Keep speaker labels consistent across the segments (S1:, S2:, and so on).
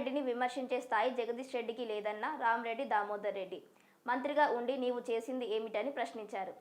S1: రెడ్డిని విమర్శించే స్థాయి జగదీష్ రెడ్డికి లేదన్న రామరెడ్డి దామోదర్ రెడ్డి. మంత్రిగా ఉండి నీవు చేసింది ఏమిటని ప్రశ్నించారు.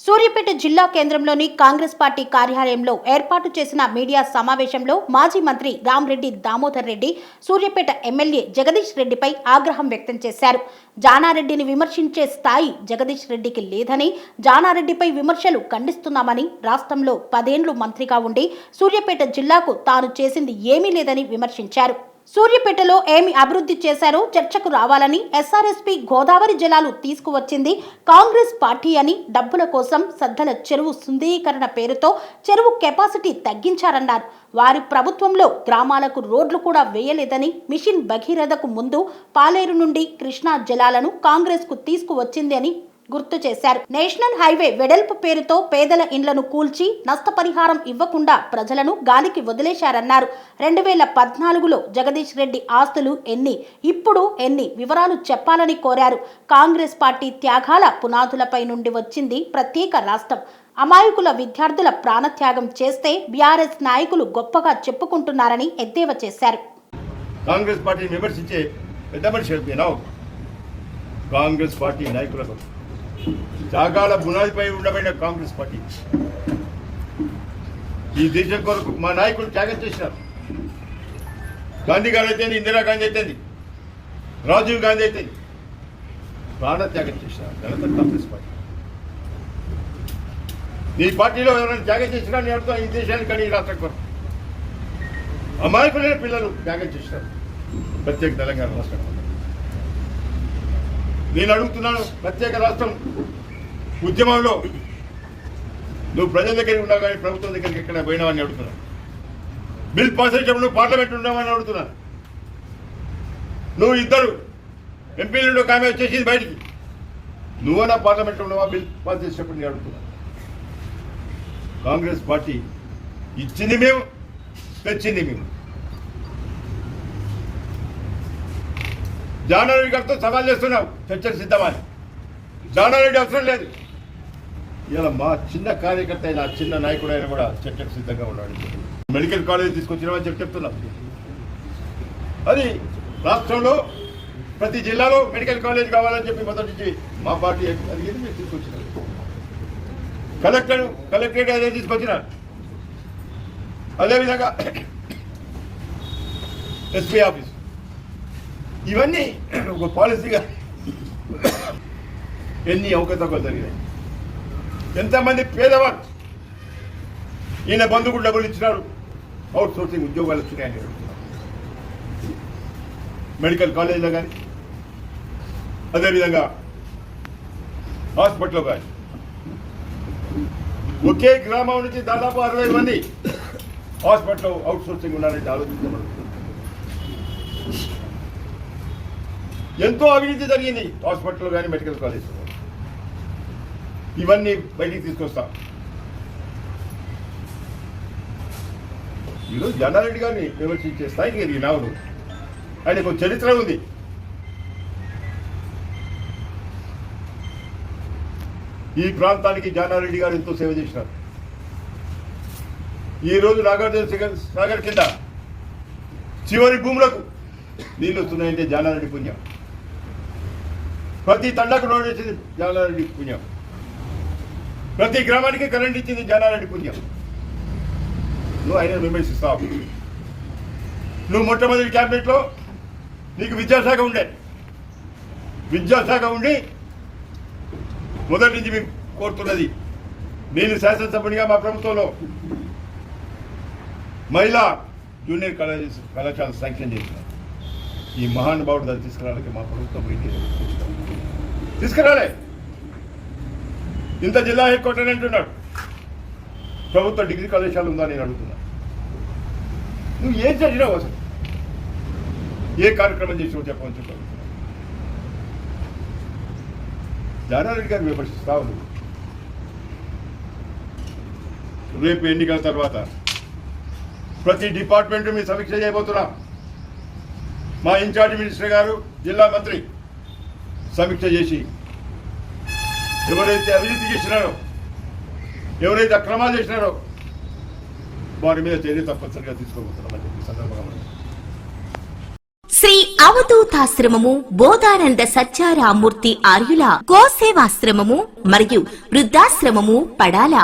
S2: సూర్యాపేట జిల్లా కేంద్రంలోని కాంగ్రెస్ పార్టీ కార్యాలయంలో ఏర్పాటు చేసిన మీడియా సమావేశంలో మాజీ మంత్రి రామ్రెడ్డి దామోదర్ రెడ్డి సూర్యాపేట ఎమ్మెల్యే జగదీష్ రెడ్డిపై ఆగ్రహం వ్యక్తం చేశారు. జానారెడ్డిని విమర్శించే స్థాయి జగదీష్ రెడ్డికి లేదని జానారెడ్డిపై విమర్శలు ఖండిస్తున్నామని రాష్ట్రంలో పదేండ్లు మంత్రిగా ఉండి సూర్యాపేట జిల్లాకు తాను చేసింది ఏమీ లేదని విమర్శించారు. సూర్యపేటలో ఏమి అభివృద్ధి చేశారో చర్చకు రావాలని ఎస్ఆర్ఎస్పీ గోదావరి జలాలు తీసుకువచ్చింది కాంగ్రెస్ పార్టీ అని డబ్బుల కోసం సద్దల చెరువు సుందరీకరణ పేరుతో చెరువు కెపాసిటీ తగ్గించారన్నారు. వారి ప్రభుత్వంలో గ్రామాలకు రోడ్లు కూడా వేయలేదని మిషన్ భగీరథకు ముందు పాలేరు నుండి కృష్ణా జలాలను కాంగ్రెస్కు తీసుకువచ్చింది అని గుర్తు చేశారు. నేషనల్ హైవే వెడల్పు పేరుతో పేదల ఇండ్లను కూల్చి నష్టపరిహారం ఇవ్వకుండా ప్రజలను గాలికి వదిలేశారన్నారు. రెండు వేల పద్నాలుగులో జగదీష్ రెడ్డి ఆస్తులు ఎన్ని ఇప్పుడు ఎన్ని వివరాలు చెప్పాలని కోరారు. కాంగ్రెస్ పార్టీ త్యాగాల పునాదులపై నుండి వచ్చింది ప్రత్యేక రాష్ట్రం. అమాయకుల విద్యార్థుల ప్రాణత్యాగం చేస్తే బీఆర్ఎస్ నాయకులు గొప్పగా చెప్పుకుంటున్నారని ఎద్దేవా చేశారు.
S3: కాంగ్రెస్ పార్టీని విమర్శించే పెద్ద మనిషి కాంగ్రెస్ పార్టీ నాయకులకు త్యాగాల బునాదిపై ఉండబడిన కాంగ్రెస్ పార్టీ. ఈ దేశం కొరకు మా నాయకులు త్యాగం చేసినారు. గాంధీ గారు అయితే ఇందిరాగాంధీ అయితే రాజీవ్ గాంధీ అయితే ప్రాణ త్యాగం చేసినారు దళిత కాంగ్రెస్ పార్టీ. నీ పార్టీలో ఎవరైనా త్యాగం చేసినా నేను ఈ దేశానికి కానీ ఈ రాష్ట్రం కొరకు. అమాయకులైన పిల్లలు త్యాగం చేసినారు. ప్రత్యేక తెలంగాణ రాష్ట్రం నేను అడుగుతున్నాను ప్రత్యేక రాష్ట్రం ఉద్యమంలో నువ్వు ప్రజల దగ్గరికి ఉన్నావు కానీ ప్రభుత్వం దగ్గరికి ఎక్కడ పోయినావని అడుగుతున్నాను. బిల్ పాస్ అయ్యేటప్పుడు నువ్వు పార్లమెంట్ ఉన్నావని అడుగుతున్నాను. నువ్వు ఇద్దరు ఎంపీలు ఒక ఆమె వచ్చేసింది బయటికి. నువ్వైనా పార్లమెంట్ ఉన్నావా? బిల్ పాస్ చేసేటప్పుడు నేను అడుగుతున్నాను. కాంగ్రెస్ పార్టీ ఇచ్చింది మేము తెచ్చింది మేము. జానారెడ్డి గారితో సవాల్ చేస్తున్నావు. చర్చలు సిద్ధమని. జానారెడ్డి అవసరం లేదు. ఇలా మా చిన్న కార్యకర్త అయినా చిన్న నాయకుడు అయినా కూడా చర్చకు సిద్ధంగా ఉన్నాడు మెడికల్ కాలేజ్ తీసుకొచ్చినామని చెప్పి చెప్తున్నాం. అది రాష్ట్రంలో ప్రతి జిల్లాలో మెడికల్ కాలేజ్ కావాలని చెప్పి మొదటి నుంచి మా పార్టీ అడిగింది మీరు తీసుకొచ్చినారు. కలెక్టర్ కలెక్టరేట్ అదే తీసుకొచ్చినారు. అదేవిధంగా ఎస్పీ ఆఫీస్. ఇవన్నీ ఒక పాలసీగా ఎన్ని అవకతవకలు జరిగినాయి. ఎంతమంది పేదవాళ్ళు ఈయన బంధువులు డబ్బులు ఇచ్చినారు అవుట్ సోర్సింగ్ ఉద్యోగాలు వచ్చినాయని మెడికల్ కాలేజీలో కానీ అదేవిధంగా హాస్పిటల్లో కానీ. ఒకే గ్రామం నుంచి దాదాపు అరవై మంది హాస్పిటల్లో అవుట్ సోర్సింగ్ ఉన్నారంటే ఆలోచించబడుతుంది ఎంతో అవినీతి జరిగింది. హాస్పిటల్ కానీ మెడికల్ కాలేజ్. ఇవన్నీ బయటికి తీసుకొస్తాం. ఈరోజు జనారెడ్డి గారిని విమర్శించే స్థాయికి ఎదిగినావు నువ్వు ఆయనకు చరిత్ర ఉంది. ఈ ప్రాంతానికి జానారెడ్డి గారు ఎంతో సేవ చేసినారు. ఈ రోజు నాగార్జున సాగర్ కింద చివరి భూములకు నీళ్ళు వస్తున్నాయంటే జానారెడ్డి పుణ్యం. ప్రతి తండకు రోడ్ ఇచ్చింది జానారెడ్డి పుణ్యం. ప్రతి గ్రామానికి కరెంట్ ఇచ్చింది జానారెడ్డి పుణ్యం. నువ్వు ఆయన విమర్శిస్తావు నువ్వు మొట్టమొదటి క్యాబినెట్లో నీకు విద్యాశాఖ ఉండే. విద్యాశాఖ ఉండి మొదటి నుంచి మీకు కోరుతున్నది నేను శాసనసభ్యునిగా మా ప్రభుత్వంలో మహిళా జూనియర్ కళాశాల కళాశాల శాంక్షన్ చేసిన ఈ మహానుభావుడు దాన్ని తీసుకురావడానికి మా ప్రభుత్వం పోయింది తీసుకురాలే. ఇంత జిల్లా హెడ్ క్వార్టర్ అంటున్నాడు. ప్రభుత్వ డిగ్రీ కళాశాల ఉందా నేను అడుగుతున్నా. నువ్వు ఏం చదివినావు అసలు? ఏ కార్యక్రమం చేసినావు చెప్పమని చెప్పు. జానారెడ్డి గారు విమర్శిస్తావు నువ్వు? రేపు ఎన్నికల తర్వాత ప్రతి డిపార్ట్మెంట్ మీ సమీక్ష చేయబోతున్నాం. మా ఇన్ఛార్జ్ మినిస్టర్ గారు జిల్లా మంత్రి సమీక్ష చేసి ఎవరైతే అవినీతి చేసినారో ఎవరైతే అక్రమాలు చేసినారో వారి మీద చర్య తప్పనిసరిగా తీసుకోబోతున్నామని చెప్పి సందర్భంగా
S4: శ్రీ అవధూతాశ్రమము బోధానంద సత్యారామూర్తి ఆర్యుల గోసేవాశ్రమము మరియు వృద్ధాశ్రమము పడాల.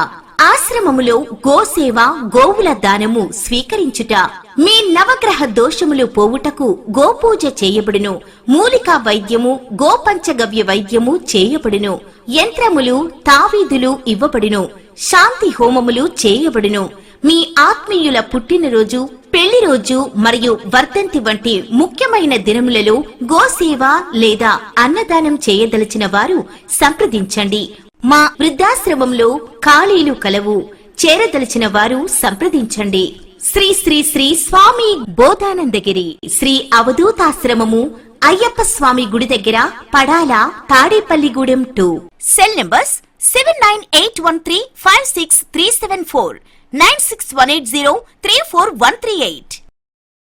S4: ఆశ్రమములో గోసేవ గోవుల దానము స్వీకరించుట. మీ నవగ్రహ దోషములు పోవుటకు గోపూజ చేయబడును. మూలికా వైద్యము గోపంచగవ్య వైద్యము చేయబడును. యంత్రములు తావీదులు ఇవ్వబడును. శాంతి హోమములు చేయబడును. మీ ఆత్మీయుల పుట్టినరోజు పెళ్ళి రోజు మరియు వర్ధంతి వంటి ముఖ్యమైన దినములలో గోసేవ లేదా అన్నదానం చేయదలిచిన వారు సంప్రదించండి. మా వృద్ధాశ్రమంలో ఖాళీలు కలవు. చేరదలిచిన వారు సంప్రదించండి. శ్రీ శ్రీ శ్రీ స్వామి బోధానందగిరి శ్రీ అవధూతాశ్రమము అయ్యప్ప స్వామి గుడి దగ్గర Padala Tadepalligudem two cell numbers seven nine eight one three five six three seven four nine six one eight zero three four one three eight